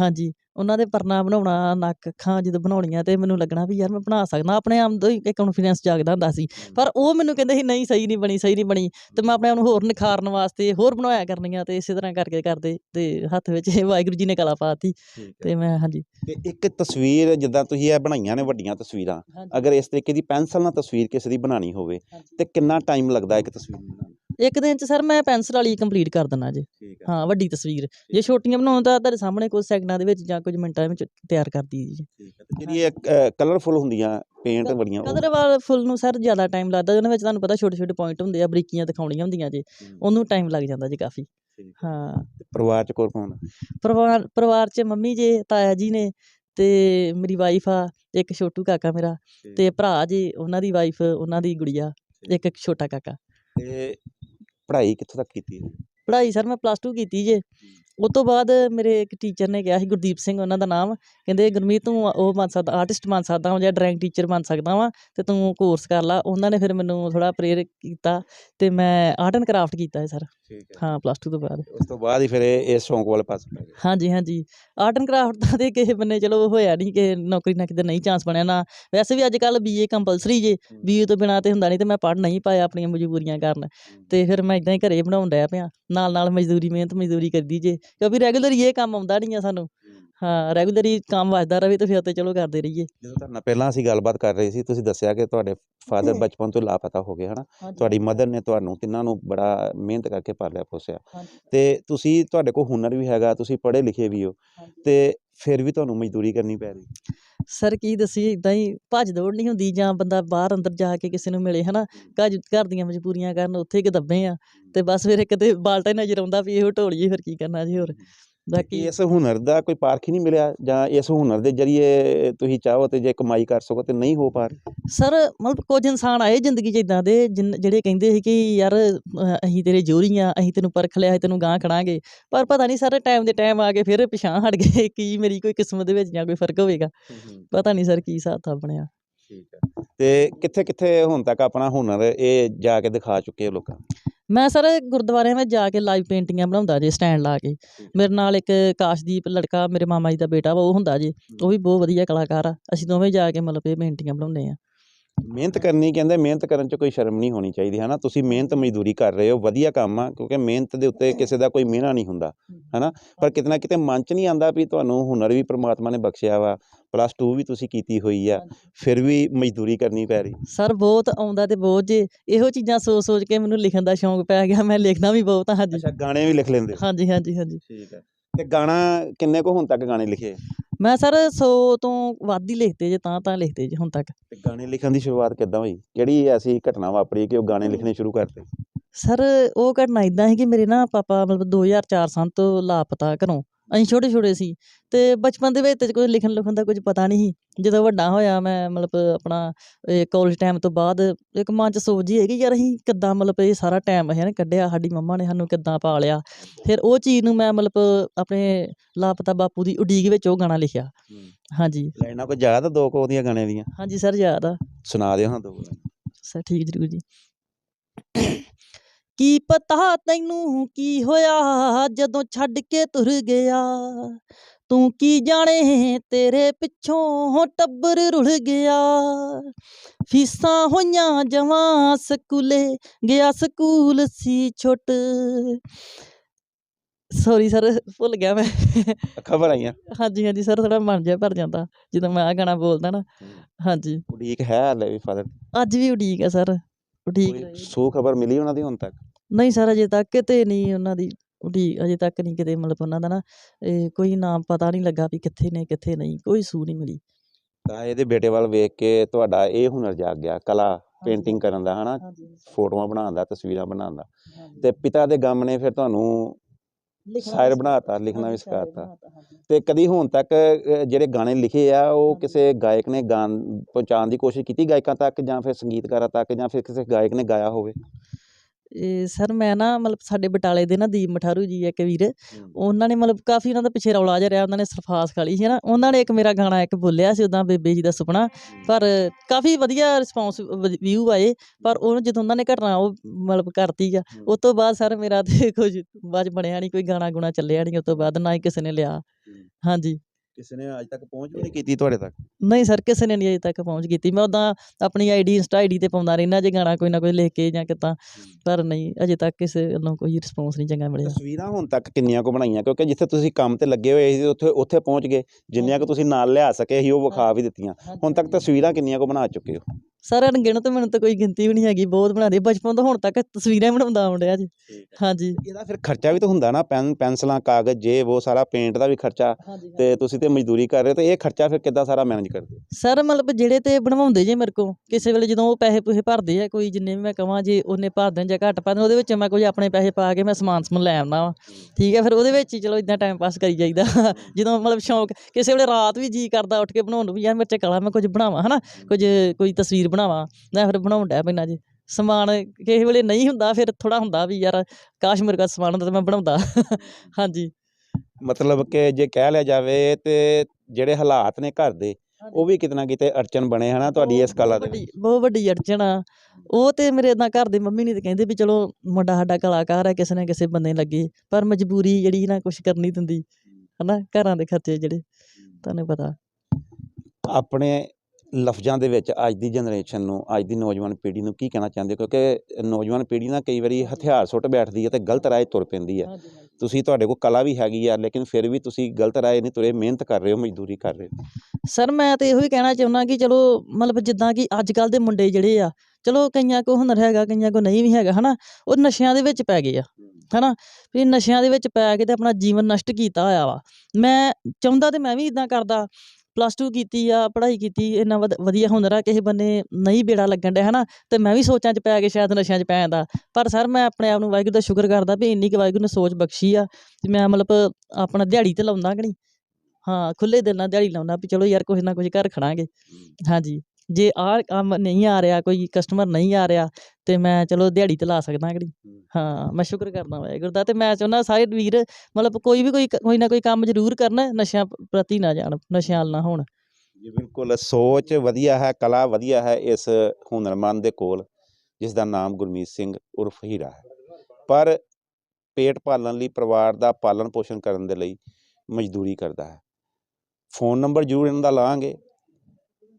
ਹਾਂਜੀ। ਉਹਨਾਂ ਦੇ ਪਰਨਾ ਬਣਾਉਣਾ ਨੱਕ ਅੱਖਾਂ ਜਦੋਂ ਬਣਾਉਣੀਆਂ ਤੇ ਮੈਨੂੰ ਲੱਗਣਾ ਵੀ ਯਾਰ ਮੈਂ ਬਣਾ ਸਕਦਾ ਆਪਣੇ ਆਪ ਤੋਂ ਹੀ ਇੱਕ ਕੌਨਫੀਡੈਂਸ ਜਾਗਦਾ ਹੁੰਦਾ ਸੀ। ਪਰ ਉਹ ਮੈਨੂੰ ਕਹਿੰਦੇ ਸੀ ਨਹੀਂ ਸਹੀ ਨਹੀਂ ਬਣੀ ਸਹੀ ਨਹੀਂ ਬਣੀ। ਤੇ ਮੈਂ ਆਪਣੇ ਆਪ ਨੂੰ ਹੋਰ ਨਿਖਾਰਨ ਵਾਸਤੇ ਹੋਰ ਬਣਾਇਆ ਕਰਨੀਆਂ ਤੇ ਇਸੇ ਤਰ੍ਹਾਂ ਕਰਕੇ ਕਰਦੇ ਤੇ ਹੱਥ ਵਿੱਚ ਇਹ ਵਾਹਿਗੁਰੂ ਜੀ ਨੇ ਕਲਾ ਪਾਤੀ ਤੇ ਮੈਂ ਹਾਂਜੀ। ਤੇ ਇੱਕ ਤਸਵੀਰ ਜਿੱਦਾਂ ਤੁਸੀਂ ਇਹ ਬਣਾਈਆਂ ਨੇ ਵੱਡੀਆਂ ਤਸਵੀਰਾਂ ਅਗਰ ਇਸ ਤਰੀਕੇ ਦੀ ਪੈਨਸਲ ਨਾਲ ਤਸਵੀਰ ਕਿਸੇ ਦੀ ਬਣਾਣੀ ਹੋਵੇ ਤੇ ਕਿੰਨਾ ਟਾਈਮ ਲੱਗਦਾ ਇੱਕ ਤਸਵੀਰ ਨੂੰ ਬਣਾਉਣ ਇੱਕ ਦਿਨ ਚ ਸਰ ਮੈਂ ਪੈਨਸਲ ਵਾਲੀ ਕੰਪਲੀਟ ਕਰ ਦਿੰਦਾ ਜੀ। ਠੀਕ ਹਾਂ ਵੱਡੀ ਤਸਵੀਰ। ਜੇ ਛੋਟੀਆਂ ਬਣਾਉਣ ਤਾਂ ਤੁਹਾਡੇ ਸਾਹਮਣੇ ਕੁਝ ਸੈਕਿੰਡਾਂ ਦੇ ਵਿੱਚ ਜਾਂ ਕੁਝ ਮਿੰਟਾਂ ਵਿੱਚ ਤਿਆਰ ਕਰ ਦੀ ਜੀ ਜਿਹੜੀ ਇਹ ਕਲਰਫੁਲ ਹੁੰਦੀਆਂ ਪੇਂਟ ਬੜੀਆਂ ਕਲਰ ਵਾਲ ਫੁੱਲ ਨੂੰ ਸਰ ਜ਼ਿਆਦਾ ਟਾਈਮ ਲੱਗਦਾ ਉਹਨਾਂ ਵਿੱਚ ਤੁਹਾਨੂੰ ਪਤਾ ਛੋਟੇ ਛੋਟੇ ਪੁਆਇੰਟ ਹੁੰਦੇ ਆ ਬਰੀਕੀਆਂ ਦਿਖਾਉਣੀਆਂ ਹੁੰਦੀਆਂ ਜੀ ਉਹਨੂੰ ਟਾਈਮ ਲੱਗ ਜਾਂਦਾ ਜੀ ਕਾਫੀ। ਹੈ। ਪਰਿਵਾਰ 'ਚ ਕੌਣ ਆ? ਪਰਿਵਾਰ ਪਰਿਵਾਰ 'ਚ ਮੰਮੀ ਜੇ ਤਾਇਆ ਜੀ ਨੇ ਤੇ ਮੇਰੀ ਵਾਈਫ ਆ ਇੱਕ ਛੋਟੂ ਕਾਕਾ ਮੇਰਾ ਤੇ ਭਰਾ ਜੀ ਉਹਨਾਂ ਦੀ ਵਾਈਫ ਉਹਨਾਂ ਦੀ ਗੁੜੀਆ ਇੱਕ ਛੋਟਾ ਕਾਕਾ। ਤੇ ਪੜ੍ਹਾਈ ਕਿੱਥੋਂ ਤੱਕ ਕੀਤੀ ਹੈ? ਪੜ੍ਹਾਈ ਸਰ ਮੈਂ ਪਲੱਸ 2 ਕੀਤੀ ਜੇ। ਉਸ ਤੋਂ ਬਾਅਦ ਮੇਰੇ ਇੱਕ ਟੀਚਰ ਨੇ ਕਿਹਾ ਸੀ ਗੁਰਦੀਪ ਸਿੰਘ ਉਹਨਾਂ ਦਾ ਨਾਮ। ਕਹਿੰਦੇ ਗੁਰਮੀਤ ਤੂੰ ਉਹ ਬਣ ਸਕਦਾ ਆਰਟਿਸਟ ਬਣ ਸਕਦਾ ਵਾਂ ਜਾਂ ਡਰਾਇੰਗ ਟੀਚਰ ਬਣ ਸਕਦਾ ਵਾਂ ਤੇ ਤੂੰ ਕੋਰਸ ਕਰ ਲਾ। ਉਹਨਾਂ ਨੇ ਫਿਰ ਮੈਨੂੰ ਥੋੜਾ ਪ੍ਰੇਰਿਤ ਕੀਤਾ ਤੇ ਮੈਂ ਆਰਟ ਐਂਡ ਕਰਾਫਟ ਕੀਤਾ ਹੈ ਸਰ। ਹਾਂ। ਪਲੱਸ 2 ਤੋਂ ਬਾਅਦ। ਉਸ ਤੋਂ ਬਾਅਦ ਹੀ ਫਿਰ ਇਹ ਸ਼ੌਂਕ ਵਾਲੇ ਪਾਸੇ ਪੈ ਗਏ ਹਾਂਜੀ ਹਾਂਜੀ। ਆਰਟ ਐਂਡ ਕਰਾਫਟ ਦਾ ਤੇ ਕਿਸੇ ਬੰਨੇ ਚਲੋ ਹੋਇਆ ਨਹੀਂ ਕਿ ਨੌਕਰੀ ਨਾ ਕਿਤੇ ਨਹੀਂ ਚਾਂਸ ਬਣਿਆ ਨਾ। ਵੈਸੇ ਵੀ ਅੱਜ ਕੱਲ ਬੀਏ ਕੰਪਲਸਰੀ ਜੇ। ਬੀਏ ਤੋਂ ਬਿਨਾ ਤੇ ਹੁੰਦਾ ਨਹੀਂ ਤੇ ਮੈਂ ਪੜ੍ਹ ਨਹੀਂ ਪਾਇਆ ਆਪਣੀਆਂ ਮਜਬੂਰੀਆਂ ਕਾਰਨ। ਤੇ ਫਿਰ ਮੈਂ ਇਦਾਂ ਹੀ ਘਰੇ ਬਣਾਉਣ ਡਿਆ ਪਿਆ। ਨਾਲ ਨਾਲ ਮਜ਼ਦੂਰੀ ਮਿਹਨਤ ਮਜ਼ਦੂਰੀ ਕਰਦੀ ਜੇ ਕਿਉਂਕਿ ਰੈਗੂਲਰ ਇਹ ਕੰਮ ਆਉਂਦਾ ਨਹੀਂ ਆ ਸਾਨੂੰ। ਹਾਂ। ਰੈਗੂਲਰ ਕੰਮ ਵੱਜਦਾ ਰਵੇ ਤੇ ਫਿਰ ਤੇ ਚਲੋ ਕਰਦੇ ਰਹੀਏ। ਜਦੋਂ ਤੁਹਾਡੇ ਨਾਲ ਪਹਿਲਾਂ ਅਸੀਂ ਗੱਲਬਾਤ ਕਰ ਰਹੇ ਸੀ ਤੁਸੀਂ ਦੱਸਿਆ ਕਿ ਤੁਹਾਡੇ ਫਾਦਰ ਬਚਪਨ ਤੋਂ ਲਾਪਤਾ ਹੋ ਗਏ ਹਨਾ? ਤੁਹਾਡੀ ਮਦਰ ਨੇ ਤੁਹਾਨੂੰ ਤਿੰਨਾਂ ਨੂੰ ਬੜਾ ਮਿਹਨਤ ਕਰਕੇ ਪਾਲਿਆ ਪੋਸਿਆ। ਤੇ ਤੁਸੀਂ ਤੁਹਾਡੇ ਕੋਲ ਹੁਨਰ ਵੀ ਹੈਗਾ ਤੁਸੀਂ ਪੜ੍ਹੇ ਲਿਖੇ ਵੀ ਹੋ। ਤੇ ਫਿਰ ਵੀ ਤੁਹਾਨੂੰ ਮਜ਼ਦੂਰੀ ਕਰਨੀ ਪੈ ਰਹੀ? ਸਰ ਕੀ ਦਸੀਏ ਇਦਾਂ ਹੀ ਭੱਜ ਦੌੜ ਨਹੀਂ ਹੁੰਦੀ ਜਾਂ ਬੰਦਾ ਬਾਹਰ ਅੰਦਰ ਜਾ ਕੇ ਕਿਸੇ ਨੂੰ ਮਿਲੇ ਹਨਾ? ਘਰ ਘਰ ਦੀਆਂ ਮਜਬੂਰੀਆਂ ਕਰਨ ਉੱਥੇ ਕਿ ਦੱਬੇ ਆ ਤੇ ਬਸ ਫਿਰ ਕਿਤੇ ਬਾਲਟਾ ਹੀ ਨਜ਼ਰ ਆਉਂਦਾ ਵੀ ਇਹੋ ਢੋਲੀਏ ਫਿਰ ਕੀ ਕਰਨਾ ਜੀ ਹੋਰ? ਬਾਕੀ ਇਸ ਹੁਨਰ ਦਾ ਕੋਈ ਪਾਰਖ ਹੀ ਨਹੀਂ ਮਿਲਿਆ ਜਾਂ ਇਸ ਹੁਨਰ ਦੇ ਜਰੀਏ ਤੁਸੀਂ ਚਾਹੋ ਤੇ ਜੇ ਕਮਾਈ ਕਰ ਸਕੋ ਤੇ ਨਹੀਂ ਹੋ ਪਾ ਰਹੀ? ਸਰ ਮਤਲਬ ਕੁਝ ਇਨਸਾਨ ਆਏ ਜ਼ਿੰਦਗੀ 'ਚ ਇਦਾਂ ਦੇ ਜਿਹੜੇ ਕਹਿੰਦੇ ਸੀ ਕਿ ਯਾਰ ਅਸੀਂ ਤੇਰੇ ਜੋਰੀ ਆ ਅਸੀਂ ਤੈਨੂੰ ਪਰਖ ਲਿਆ ਅਸੀਂ ਤੈਨੂੰ ਗਾਂ ਖੜਾਂਗੇ। ਪਰ ਪਤਾ ਨਹੀਂ ਸਰ ਟਾਈਮ ਦੇ ਟਾਈਮ ਆ ਕੇ ਫਿਰ ਪਿਛਾਂ ਹਟ ਗਏ ਕੀ ਮੇਰੀ ਕੋਈ ਕਿਸਮਤ ਦੇ ਵਿੱਚ ਜਾਂ ਕੋਈ ਫ਼ਰਕ ਹੋਵੇਗਾ। ਪਤਾ ਨਹੀਂ ਸਰ ਕੀ ਤਾਂ ਬਣਿਆ। ਠੀਕ ਹੈ। ਤੇ ਕਿੱਥੇ ਕਿੱਥੇ ਹੁਣ ਤੱਕ ਆਪਣਾ ਹੁਨਰ ਇਹ ਜਾ ਕੇ ਦਿਖਾ ਚੁੱਕੇ ਲੋਕਾਂ ਨੂੰ? ਮੈਂ ਸਰ ਗੁਰਦੁਆਰਿਆਂ ਵਿੱਚ ਜਾ ਕੇ ਲਾਈਵ ਪੇਂਟਿੰਗਾਂ ਬਣਾਉਂਦਾ ਜੇ ਸਟੈਂਡ ਲਾ ਕੇ। ਮੇਰੇ ਨਾਲ ਇੱਕ ਕਾਸ਼ਦੀਪ ਲੜਕਾ ਮੇਰੇ ਮਾਮਾ ਜੀ ਦਾ ਬੇਟਾ ਵਾ ਉਹ ਹੁੰਦਾ ਜੀ ਉਹ ਵੀ ਬਹੁਤ ਵਧੀਆ ਕਲਾਕਾਰ ਆ। ਅਸੀਂ ਦੋਵੇਂ ਜਾ ਕੇ ਮਤਲਬ ਇਹ ਪੇਂਟਿੰਗਾਂ ਬਣਾਉਂਦੇ ਆ। ਮਿਹਨਤ ਕਰਨੀ ਕਹਿੰਦੇ ਮਿਹਨਤ ਕਰਨ 'ਚ ਕੋਈ ਸ਼ਰਮ ਨਹੀਂ ਹੋਣੀ ਚਾਹੀਦੀ ਹੈ ਨਾ ਤੁਸੀਂ ਮਿਹਨਤ ਮਜ਼ਦੂਰੀ ਕਰ ਰਹੇ ਹੋ ਵਧੀਆ ਕੰਮ ਆ ਕਿਉਂਕਿ ਮਿਹਨਤ ਦੇ ਉੱਤੇ ਕਿਸੇ ਦਾ ਕੋਈ ਮਿਹਣਾ ਨਹੀਂ ਹੁੰਦਾ ਹਨਾ? ਪਰ ਕਿਤੇ ਨਾ ਕਿਤੇ ਮਨ 'ਚ ਨਹੀਂ ਆਂਦਾ ਵੀ ਤੁਹਾਨੂੰ ਹੁਨਰ ਵੀ ਪ੍ਰਮਾਤਮਾ ਨੇ ਬਖਸ਼ਿਆ ਵਾ ਪਲੱਸ 2 ਵੀ ਤੁਸੀਂ ਕੀਤੀ ਹੋਈ ਆ ਫਿਰ ਵੀ ਮਜ਼ਦੂਰੀ ਕਰਨੀ ਪੈ ਰਹੀ। ਸਰ ਬਹੁਤ ਆਉਂਦਾ ਤੇ ਬਹੁਤ ਜੇ ਇਹੋ ਚੀਜ਼ਾਂ ਸੋਚ ਸੋਚ ਕੇ ਮੈਨੂੰ ਲਿਖਣ ਦਾ ਸ਼ੌਂਕ ਪੈ ਗਿਆ ਮੈਂ ਲਿਖਦਾ ਵੀ ਬਹੁਤ ਹਾਂ ਹਾਂਜੀ ਅੱਛਾ ਗਾਣੇ ਵੀ ਲਿਖ ਲੈਂਦੇ ਹਾਂਜੀ ਹਾਂਜੀ ਹਾਂਜੀ। ਠੀਕ ਹੈ ਤੇ ਗਾਣਾ ਕਿੰਨੇ ਕੋ ਹੁਣ ਤੱਕ ਗਾਣੇ ਲਿਖੇ? ਮੈਂ ਸਰ 100 ਤੋਂ ਵੱਧ ਹੀ ਲਿਖਤੇ ਜੇ ਤਾਂ ਤਾਂ ਲਿਖਤੇ ਜੇ ਹੁਣ ਤੱਕ। ਤੇ ਗਾਣੇ ਲਿਖਣ ਦੀ ਸ਼ੁਰੂਆਤ ਕਿੱਦਾਂ ਹੋਈ? ਕਿਹੜੀ ਐਸੀ ਘਟਨਾ ਵਾਪਰੀ ਕਿ ਉਹ ਗਾਣੇ ਲਿਖਣੇ ਸ਼ੁਰੂ ਕਰਤੇ? ਸਰ ਉਹ ਘਟਨਾ ਇਦਾਂ ਸੀ ਕਿ ਮੇਰੇ ਨਾ ਪਾਪਾ ਮਤਲਬ 2004 ਸੰਨ ਤੋਂ ਲਾਪਤਾ ਘਰੋਂ। ਅਸੀਂ ਛੋਟੇ ਛੋਟੇ ਸੀ ਤੇ ਬਚਪਨ ਦੇ ਵਿੱਚ ਕੋਈ ਲਿਖਣ ਲੁਖਣ ਦਾ ਕੁਝ ਪਤਾ ਨਹੀਂ ਸੀ। ਜਦੋਂ ਵੱਡਾ ਹੋਇਆ ਮੈਂ ਮਤਲਬ ਆਪਣਾ ਕਾਲਜ ਟਾਈਮ ਤੋਂ ਬਾਅਦ ਇੱਕ ਮਨ ਚ ਸੋਚ ਜੀ ਹੈਗੀ ਯਾਰ ਅਸੀਂ ਕਿੱਦਾਂ ਮਤਲਬ ਇਹ ਸਾਰਾ ਟਾਈਮ ਹੈ ਨਾ ਕੱਢਿਆ ਸਾਡੀ ਮੰਮਾ ਨੇ ਸਾਨੂੰ ਕਿੱਦਾਂ ਪਾਲਿਆ। ਫਿਰ ਉਹ ਚੀਜ਼ ਨੂੰ ਮੈਂ ਮਤਲਬ ਆਪਣੇ ਲਾਪਤਾ ਬਾਪੂ ਦੀ ਉਡੀਕ ਵਿੱਚ ਉਹ ਗਾਣਾ ਲਿਖਿਆ। ਹਾਂਜੀ। ਲਾਈਨਾਂ ਕੋਈ ਜ਼ਿਆਦਾ ਤਾਂ ਦੋ ਕੋ ਉਹਦੀਆਂ ਗਾਣੇ ਦੀਆਂ? ਹਾਂਜੀ ਸਰ ਯਾਦ ਆ। ਸੁਣਾ ਦਿਓ ਹਾਂ ਦੋ। ਸਰ ਠੀਕ ਜ਼ਰੂਰ ਜੀ। ਕੀ ਪਤਾ ਤੈਨੂੰ ਕੀ ਹੋਇਆ? ਜਦੋਂ ਛੱਡ ਕੇ ਤੁਰ ਗਿਆ ਤੂੰ ਕੀ ਜਾਣੇ? ਤੇਰੇ ਪਿੱਛੋਂ ਟੱਬਰ ਰੁਲ ਗਿਆ। ਫੀਸਾਂ ਹੋਈਆਂ ਜਵਾਂ ਸਕੂਲੇ ਗਿਆ ਸਕੂਲ ਸੀ ਛੁੱਟ। ਸੌਰੀ ਸਰ ਭੁੱਲ ਗਿਆ ਮੈਂ। ਖਬਰ ਆਈਆਂ। ਹਾਂਜੀ ਹਾਂਜੀ ਸਰ ਥੋੜਾ ਮਨ ਜਿਹਾ ਭਰ ਜਾਂਦਾ। ਜਦੋਂ ਮੈਂ ਆ ਗਾਣਾ ਬੋਲਦਾ ਨਾ। ਹਾਂਜੀ। ਉਡੀਕ ਹੈ ਹਲੇ ਵੀ ਫਾਦਰ ਅੱਜ ਵੀ ਉਡੀਕ ਹੈ ਸਰ ਉਡੀਕ। ਸੋ ਖਬਰ ਮਿਲੀ ਉਹਨਾਂ ਦੀ ਹੁਣ ਤੱਕ? ਨਹੀਂ ਸਰ ਅਜੇ ਤੱਕ ਕਿਤੇ ਨਹੀਂ ਉਹਨਾਂ ਦੀ ਉਡੀਕ ਅਜੇ ਤੱਕ ਨਹੀਂ ਕਿਤੇ ਮਤਲਬ ਉਹਨਾਂ ਦਾ ਨਾ ਇਹ ਕੋਈ ਨਾਮ ਪਤਾ ਨਹੀਂ ਲੱਗਾ ਵੀ ਕਿੱਥੇ ਨੇ ਕਿੱਥੇ ਨਹੀਂ ਕੋਈ ਸੂ ਨਹੀਂ ਮਿਲੀ। ਤਾਂ ਇਹਦੇ ਬੇਟੇ ਵੱਲ ਵੇਖ ਕੇ ਤੁਹਾਡਾ ਇਹ ਹੁਨਰ ਜਾਗ ਗਿਆ ਕਲਾ ਪੇਂਟਿੰਗ ਕਰਨ ਦਾ ਹਨਾ? ਫੋਟੋਆਂ ਬਣਾਉਣ ਦਾ ਤਸਵੀਰਾਂ ਬਣਾਉਣ ਦਾ। ਤੇ ਪਿਤਾ ਦੇ ਗਮ ਨੇ ਫਿਰ ਤੁਹਾਨੂੰ ਸ਼ਾਇਰ ਬਣਾਤਾ ਲਿਖਣਾ ਵੀ ਸਿਖਾਤਾ। ਤੇ ਕਦੀ ਹੁਣ ਤੱਕ ਜਿਹੜੇ ਗਾਣੇ ਲਿਖੇ ਆ ਉਹ। ਕਿਸੇ ਗਾਇਕ ਨੇ ਗਾਣ ਪਹੁੰਚਾਉਣ ਦੀ ਕੋਸ਼ਿਸ਼ ਕੀਤੀ ਗਾਇਕਾਂ ਤੱਕ ਜਾਂ ਫਿਰ ਸੰਗੀਤਕਾਰਾਂ ਤੱਕ ਜਾਂ ਫਿਰ ਕਿਸੇ ਗਾਇਕ ਨੇ ਗਾਇਆ ਹੋਵੇ? ਸਰ ਮੈਂ ਨਾ ਮਤਲਬ ਸਾਡੇ ਬਟਾਲੇ ਦੇ ਨਾ ਦੀਪ ਮਠਾਰੂ ਜੀ ਇੱਕ ਵੀਰ ਉਹਨਾਂ ਨੇ ਮਤਲਬ ਕਾਫੀ ਉਹਨਾਂ ਦਾ ਪਿੱਛੇ ਰੌਲਾ ਜਿਹਾ ਰਿਹਾ ਉਹਨਾਂ ਨੇ ਸਰਫਾਸ ਖਾਲੀ ਸੀ ਨਾ ਉਹਨਾਂ ਨੇ ਇੱਕ ਮੇਰਾ ਗਾਣਾ ਇੱਕ ਬੋਲਿਆ ਸੀ ਉਦਾਂ ਬੇਬੇ ਜੀ ਦਾ ਸੁਪਨਾ ਪਰ ਕਾਫੀ ਵਧੀਆ ਰਿਸਪੌਂਸ ਵਿਊ ਆਏ ਪਰ ਉਹਨੂੰ ਜਦੋਂ ਉਹਨਾਂ ਨੇ ਘਟਨਾ ਉਹ ਮਤਲਬ ਕਰਤੀ ਆ। ਉਸ ਤੋਂ ਬਾਅਦ ਸਰ ਮੇਰਾ ਤੇ ਕੁਝ ਬਾਅਦ ਬਣਿਆ ਨਹੀਂ ਕੋਈ ਗਾਣਾ ਗੁਣਾ ਚੱਲਿਆ ਨਹੀਂ ਉਸ ਤੋਂ ਬਾਅਦ ਨਾ ਹੀ ਕਿਸੇ ਨੇ ਲਿਆ। ਹਾਂਜੀ। ਕਿਸੇ ਨੇ ਅੱਜ ਤੱਕ ਪਹੁੰਚ ਵੀ ਨਹੀਂ ਕੀਤੀ ਤੁਹਾਡੇ ਤੱਕ? ਨਹੀਂ ਸਰ ਕਿਸੇ ਨੇ ਨਹੀਂ ਅਜੇ ਤੱਕ ਪਹੁੰਚ ਕੀਤੀ। ਮੈਂ ਉਦਾਂ ਆਪਣੀ ਆਈਡੀ ਇੰਸਟਾ ਆਈਡੀ ਤੇ ਪਾਉਂਦਾ ਰਹਿਣਾ ਜੇ ਗਾਣਾ ਕੋਈ ਨਾ ਕੋਈ ਲਿਖ ਕੇ ਜਾਂ ਕਿੱਦਾਂ। ਪਰ ਨਹੀਂ ਅਜੇ ਤੱਕ ਕਿਸੇ ਵੱਲੋਂ ਕੋਈ ਰਿਸਪੌਂਸ ਨਹੀਂ ਚੰਗਾ ਮਿਲਿਆ। ਤਸਵੀਰਾਂ ਹੁਣ ਤੱਕ ਕਿੰਨੀਆਂ ਕੋ ਬਣਾਈਆਂ? ਕਿਉਂਕਿ ਜਿੱਥੇ ਤੁਸੀਂ ਕੰਮ ਤੇ ਲੱਗੇ ਹੋਏ ਸੀ ਉੱਥੇ ਉੱਥੇ ਪਹੁੰਚ ਗਏ। ਜਿੰਨੀਆਂ ਕੁ ਤੁਸੀਂ ਨਾਲ ਲਿਆ ਸਕੇ ਸੀ ਉਹ ਵਿਖਾ ਵੀ ਦਿੱਤੀਆਂ। ਹੁਣ ਤੱਕ ਤਸਵੀਰਾਂ ਕਿੰਨੀਆਂ ਕੋ ਬਣਾ ਚੁੱਕੇ ਹੋ? ਸਰ ਅਣਗਿਣਤ ਮੈਨੂੰ ਤਾਂ ਕੋਈ ਗਿਣਤੀ ਵੀ ਨਹੀਂ ਹੈਗੀ ਬਹੁਤ ਬਣਾਦੇ ਬਚਪਨ ਤੋਂ ਹੁਣ ਤੱਕ ਤਸਵੀਰਾਂ ਬਣਾਉਂਦਾ ਆਉਂਦਿਆ ਜੀ ਹਾਂਜੀ। ਇਹਦਾ ਫਿਰ ਖਰਚਾ ਵੀ ਤਾਂ ਹੁੰਦਾ ਨਾ ਪੈਨ ਪੈਨਸਲਾਂ ਕਾਗਜ਼ ਜੇ ਉਹ ਸਾਰਾ ਪੇਂਟ ਦਾ ਵੀ ਖਰਚਾ। ਤੇ ਤੁਸੀਂ ਤੇ ਮਜ਼ਦੂਰੀ ਕਰ ਰਹੇ ਹੋ ਤੇ ਇਹ ਖਰਚਾ ਫਿਰ ਕਿੱਦਾਂ ਸਾਰਾ ਮੈਨੇਜ ਕਰਦੇ ਹੋ? ਸਰ ਮਤਲਬ ਜਿਹੜੇ ਤੇ ਬਣਵਾਉਂਦੇ ਜੇ ਮੇਰੇ ਕੋ ਕਿਸੇ ਵੇਲੇ ਜਦੋਂ ਉਹ ਪੈਸੇ ਪੂਸੇ ਭਰਦੇ ਆ ਕੋਈ ਜਿੰਨੇ ਵੀ ਮੈਂ ਕਹਾਂ ਜੇ ਉਹਨੇ ਭਰ ਦੇਣ ਜਾਂ ਘੱਟ ਪਾ ਦੇਣ ਉਹਦੇ ਵਿੱਚ ਮੈਂ ਕੋਈ ਆਪਣੇ ਪੈਸੇ ਪਾ ਕੇ ਮੈਂ ਸਮਾਨ ਸਮੂਨ ਲੈ ਆਉਣਾ ਵਾ। ਠੀਕ ਹੈ ਫਿਰ ਉਹਦੇ ਵਿੱਚ ਹੀ ਚਲੋ ਇਦਾਂ ਟਾਈਮ ਪਾਸ ਕਰੀ ਜਾਈਦਾ। ਜਦੋਂ ਮਤਲਬ ਸ਼ੌਂਕ ਕਿਸੇ ਵੇਲੇ ਰਾਤ ਵੀ ਜੀ ਕਰਦਾ ਉੱਠ ਕੇ ਬਣਾਉਣ ਨੂੰ ਵੀ ਯਾਰ ਮੇਰੇ ਚ ਕਲਾ ਮੈਂ ਕੁਝ ਬਣਾਵਾਂ ਹਨਾ? ਕੁਝ ਕੋਈ ਤਸਵੀਰ ਬਣਾਵਾਂ। ਮੈਂ ਫਿਰ ਬਣਾਉਣ ਡਿਆ ਪੈਣਾ ਜੀ। ਸਮਾਨ ਕਿਸੇ ਵੇਲੇ ਨਹੀਂ ਹੁੰਦਾ ਫਿਰ ਥੋੜਾ ਹੁੰਦਾ ਵੀ ਯਾਰ ਕਾਸ਼ ਮੇਰੇ ਕੋਲ ਸਮਾਨ ਹੁੰਦਾ ਤਾਂ ਮੈਂ ਬਣਾਉਂਦਾ। ਹਾਂਜੀ। ਮਤਲਬ ਕਿ ਜੇ ਕਹਿ ਲਿਆ ਜਾਵੇ ਤੇ ਜਿਹੜੇ ਹਾਲਾਤ ਨੇ ਘਰ ਦੇ ਉਹ ਵੀ ਕਿਤੇ ਨਾ ਕਿਤੇ ਅੜਚਨ ਬਣੇ ਹਨਾ ਤੁਹਾਡੀ ਇਸ ਕਲਾ ਦੇ ਬਹੁਤ ਵੱਡੀ ਅੜਚਣ ਆ। ਉਹ ਤੇ ਮੇਰੇ ਇਦਾਂ ਘਰ ਦੇ ਮੰਮੀ ਨਹੀਂ ਤੇ ਕਹਿੰਦੇ ਵੀ ਚਲੋ ਮੁੰਡਾ ਸਾਡਾ ਕਲਾਕਾਰ ਹੈ ਕਿਸੇ ਨਾ ਕਿਸੇ ਬੰਦੇ ਲੱਗੇ। ਪਰ ਮਜਬੂਰੀ ਜਿਹੜੀ ਨਾ ਕੁਝ ਕਰਨੀ ਦਿੰਦੀ। ਹਨਾ ਘਰਾਂ ਦੇ ਖਰਚੇ ਜਿਹੜੇ ਤੁਹਾਨੂੰ ਪਤਾ। ਆਪਣੇ ਲਫ਼ਜ਼ਾਂ ਦੇ ਵਿੱਚ ਅੱਜ ਦੀ ਜਨਰੇਸ਼ਨ ਨੂੰ ਅੱਜ ਦੀ ਨੌਜਵਾਨ ਪੀੜ੍ਹੀ ਨੂੰ ਕੀ ਕਹਿਣਾ ਚਾਹੁੰਦੇ ਹੋ? ਕਿਉਂਕਿ ਨੌਜਵਾਨ ਪੀੜ੍ਹੀ ਨਾ ਕਈ ਵਾਰੀ ਹਥਿਆਰ ਸੁੱਟ ਬੈਠਦੀ ਹੈ ਤੇ ਗਲਤ ਰਾਹ 'ਚ ਤੁਰ ਪੈਂਦੀ ਹੈ। ਤੁਸੀਂ ਤੁਹਾਡੇ ਕੋਲ ਕਲਾ ਵੀ ਹੈਗੀ ਆ ਲੇਕਿਨ ਫਿਰ ਵੀ ਤੁਸੀਂ ਗਲਤ ਰਾਹ ਨਹੀਂ ਤੁਰੇ ਮਿਹਨਤ ਕਰ ਰਹੇ ਹੋ ਮਜ਼ਦੂਰੀ ਕਰ ਰਹੇ ਹੋ। ਸਰ ਮੈਂ ਤੇ ਇਹੋ ਹੀ ਕਹਿਣਾ ਚਾਹੁੰਦਾ ਕਿ ਚਲੋ ਮਤਲਬ ਜਿੱਦਾਂ ਕਿ ਅੱਜ ਕੱਲ ਦੇ ਮੁੰਡੇ ਜਿਹੜੇ ਆ ਚਲੋ ਕਈਆਂ ਕੋ ਹੁਨਰ ਹੈਗਾ ਕਈਆਂ ਕੋ ਨਹੀਂ ਵੀ ਹੈਗਾ ਹਨਾ? ਉਹ ਨਸ਼ਿਆਂ ਦੇ ਵਿੱਚ ਪੈ ਗਏ ਆ ਹਨਾ? ਵੀ ਨਸ਼ਿਆਂ ਦੇ ਵਿੱਚ ਪੈ ਕੇ ਤੇ ਆਪਣਾ ਜੀਵਨ ਨਸ਼ਟ ਕੀਤਾ ਹੋਇਆ ਵਾ। ਮੈਂ ਚਾਹੁੰਦਾ ਤੇ ਮੈਂ ਵੀ ਇਦਾਂ ਕਰਦਾ ਪਲੱਸ 2 ਕੀਤੀ ਆ ਪੜ੍ਹਾਈ ਕੀਤੀ ਇੰਨਾ ਵਧ- ਵਧੀਆ ਹੁਨਰ ਆ ਕਿਸੇ ਬੰਨੇ ਨਹੀਂ ਬੇੜਾ ਲੱਗਣ ਡਿਆ ਹਨਾ? ਤੇ ਮੈਂ ਵੀ ਸੋਚਾਂ 'ਚ ਪੈ ਕੇ ਸ਼ਾਇਦ ਨਸ਼ਿਆਂ 'ਚ ਪੈ ਜਾਂਦਾ। ਪਰ ਸਰ ਮੈਂ ਆਪਣੇ ਆਪ ਨੂੰ ਵਾਹਿਗੁਰੂ ਦਾ ਸ਼ੁਕਰ ਕਰਦਾ ਵੀ ਇੰਨੀ ਕੁ ਵਾਹਿਗੁਰੂ ਨੇ ਸੋਚ ਬਖਸ਼ੀ ਆ ਤੇ ਮੈਂ ਮਤਲਬ ਆਪਣਾ ਦਿਹਾੜੀ ਤੇ ਲਾਉਂਦਾ ਕਿ ਨਹੀਂ? ਹਾਂ ਖੁੱਲੇ ਦਿਲ ਨਾਲ ਦਿਹਾੜੀ ਲਾਉਂਦਾ ਵੀ ਚਲੋ ਯਾਰ ਕੁਛ ਨਾ ਕੁਛ ਘਰ ਖੜਾਂਗੇ। ਹਾਂਜੀ। ਜੇ ਆਹ ਕੰਮ ਨਹੀਂ ਆ ਰਿਹਾ ਕੋਈ ਕਸਟਮਰ ਨਹੀਂ ਆ ਰਿਹਾ ਤੇ ਮੈਂ ਚਲੋ ਦਿਹਾੜੀ ਤੇ ਲਾ ਸਕਦਾ ਕਿ ਨਹੀਂ ਹਾਂ। ਮੈਂ ਸ਼ੁਕਰ ਕਰਦਾ ਵਾਹਿਗੁਰੂ ਦਾ ਤੇ ਮੈਂ ਚਾਹੁੰਦਾ ਸਾਰੇ ਵੀਰ ਮਤਲਬ ਕੋਈ ਵੀ ਕੋਈ ਕੋਈ ਨਾ ਕੋਈ ਕੰਮ ਜ਼ਰੂਰ ਕਰਨ ਨਸ਼ਿਆਂ ਪ੍ਰਤੀ ਨਾ ਜਾਣ ਨਸ਼ਿਆਂ ਨਾ ਹੋਣ। ਜੀ ਬਿਲਕੁਲ ਸੋਚ ਵਧੀਆ ਹੈ ਕਲਾ ਵਧੀਆ ਹੈ ਇਸ ਹੁਨਰਮੰਦ ਦੇ ਕੋਲ ਜਿਸ ਦਾ ਨਾਮ ਗੁਰਮੀਤ ਸਿੰਘ ਉਰਫ ਹੀਰਾ ਹੈ। ਪਰ ਪੇਟ ਪਾਲਣ ਲਈ ਪਰਿਵਾਰ ਦਾ ਪਾਲਣ ਪੋਸ਼ਣ ਕਰਨ ਦੇ ਲਈ ਮਜ਼ਦੂਰੀ ਕਰਦਾ ਹੈ। ਫੋਨ ਨੰਬਰ ਜ਼ਰੂਰ ਇਹਨਾਂ ਦਾ ਲਾਵਾਂਗੇ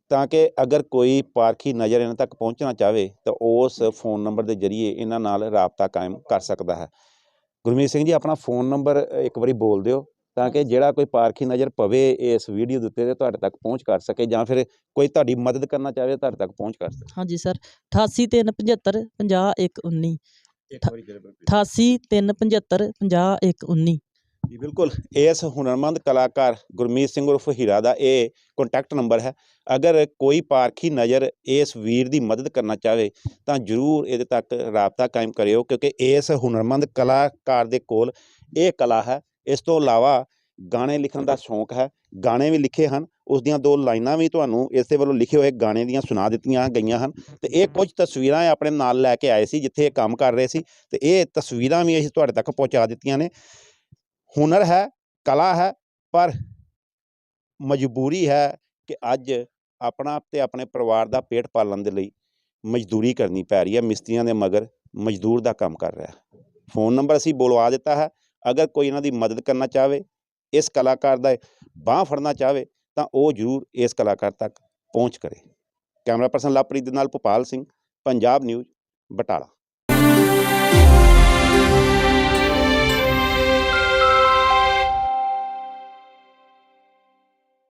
ਤਾਂ ਕਿ ਅਗਰ ਕੋਈ ਪਾਰਖੀ ਨਜ਼ਰ ਇਹਨਾਂ ਤੱਕ ਪਹੁੰਚਣਾ ਚਾਹਵੇ ਤਾਂ ਉਸ ਫੋਨ ਨੰਬਰ ਦੇ ਜ਼ਰੀਏ ਇਹਨਾਂ ਨਾਲ ਰਾਬਤਾ ਕਾਇਮ ਕਰ ਸਕਦਾ ਹੈ। ਗੁਰਮੀਤ ਸਿੰਘ ਜੀ ਆਪਣਾ ਫੋਨ ਨੰਬਰ ਇੱਕ ਵਾਰੀ ਬੋਲ ਦਿਓ ਤਾਂ ਕਿ ਜਿਹੜਾ ਕੋਈ ਪਾਰਖੀ ਨਜ਼ਰ ਪਵੇ ਇਸ ਵੀਡੀਓ ਦੇ ਉੱਤੇ ਤੇ ਤੁਹਾਡੇ ਤੱਕ ਪਹੁੰਚ ਕਰ ਸਕੇ ਜਾਂ ਫਿਰ ਕੋਈ ਤੁਹਾਡੀ ਮਦਦ ਕਰਨਾ ਚਾਹਵੇ ਤੁਹਾਡੇ ਤੱਕ ਪਹੁੰਚ ਕਰ ਸਕੇ। ਹਾਂਜੀ ਸਰ 8837 50119 ਇੱਕ ਵਾਰੀ ਫਿਰ 8837 50119 ਜੀ, ਬਿਲਕੁਲ। ਇਸ ਹੁਨਰਮੰਦ ਕਲਾਕਾਰ ਗੁਰਮੀਤ ਸਿੰਘ ਉਰਫ ਹੀਰਾ ਦਾ ਇਹ ਕੰਟੈਕਟ ਨੰਬਰ ਹੈ। ਅਗਰ ਕੋਈ ਪਾਰਖੀ ਨਜ਼ਰ ਇਸ ਵੀਰ ਦੀ ਮਦਦ ਕਰਨਾ ਚਾਹਵੇ ਤਾਂ ਜਰੂਰ ਇਹਦੇ ਤੱਕ ਰਾਬਤਾ ਕਾਇਮ ਕਰਿਓ, ਕਿਉਂਕਿ ਇਸ ਹੁਨਰਮੰਦ ਕਲਾਕਾਰ ਦੇ ਕੋਲ ਇਹ ਕਲਾ ਹੈ। ਇਸ ਤੋਂ ਇਲਾਵਾ ਗਾਣੇ ਲਿਖਣ ਦਾ ਸ਼ੌਂਕ ਹੈ। ਗਾਣੇ ਵੀ ਲਿਖੇ ਹਨ। ਉਸ ਦੀਆਂ ਦੋ ਲਾਈਨਾਂ ਵੀ ਤੁਹਾਨੂੰ ਇਸੇ ਵੱਲੋਂ ਲਿਖੇ ਹੋਏ ਗਾਣੇ ਦੀਆਂ ਸੁਣਾ ਦਿੱਤੀਆਂ ਗਈਆਂ ਹਨ। ਤੇ ਇਹ ਕੁਝ ਤਸਵੀਰਾਂ ਇਹ ਆਪਣੇ ਨਾਲ ਲੈ ਕੇ ਆਏ ਸੀ, ਜਿੱਥੇ ਇਹ ਕੰਮ ਕਰ ਰਹੇ ਸੀ। ਤੇ ਇਹ ਤਸਵੀਰਾਂ ਵੀ ਅਸੀਂ ਤੁਹਾਡੇ ਤੱਕ ਪਹੁੰਚਾ ਦਿੱਤੀਆਂ ਨੇ। ਹੁਨਰ ਹੈ, ਕਲਾ ਹੈ, ਪਰ ਮਜਬੂਰੀ ਹੈ ਕਿ ਅੱਜ ਆਪਣਾ ਤੇ ਆਪਣੇ ਪਰਿਵਾਰ ਦਾ ਪੇਟ ਪਾਲਣ ਦੇ ਲਈ ਮਜ਼ਦੂਰੀ ਕਰਨੀ ਪੈ ਰਹੀ ਹੈ। ਮਿਸਤਰੀਆਂ ਦੇ ਮਗਰ ਮਜ਼ਦੂਰ ਦਾ ਕੰਮ ਕਰ ਰਿਹਾ। ਫੋਨ ਨੰਬਰ ਅਸੀਂ ਬੁਲਵਾ ਦਿੱਤਾ ਹੈ। ਅਗਰ ਕੋਈ ਇਹਨਾਂ ਦੀ ਮਦਦ ਕਰਨਾ ਚਾਹਵੇ, ਇਸ ਕਲਾਕਾਰ ਦਾ ਬਾਹ ਫੜਨਾ ਚਾਹਵੇ, ਤਾਂ ਉਹ ਜ਼ਰੂਰ ਇਸ ਕਲਾਕਾਰ ਤੱਕ ਪਹੁੰਚ ਕਰੇ। ਕੈਮਰਾ ਪਰਸਨ ਲਵਪ੍ਰੀਤ ਦੇ ਨਾਲ ਭੋਪਾਲ ਸਿੰਘ, ਪੰਜਾਬ ਨਿਊਜ਼, ਬਟਾਲਾ।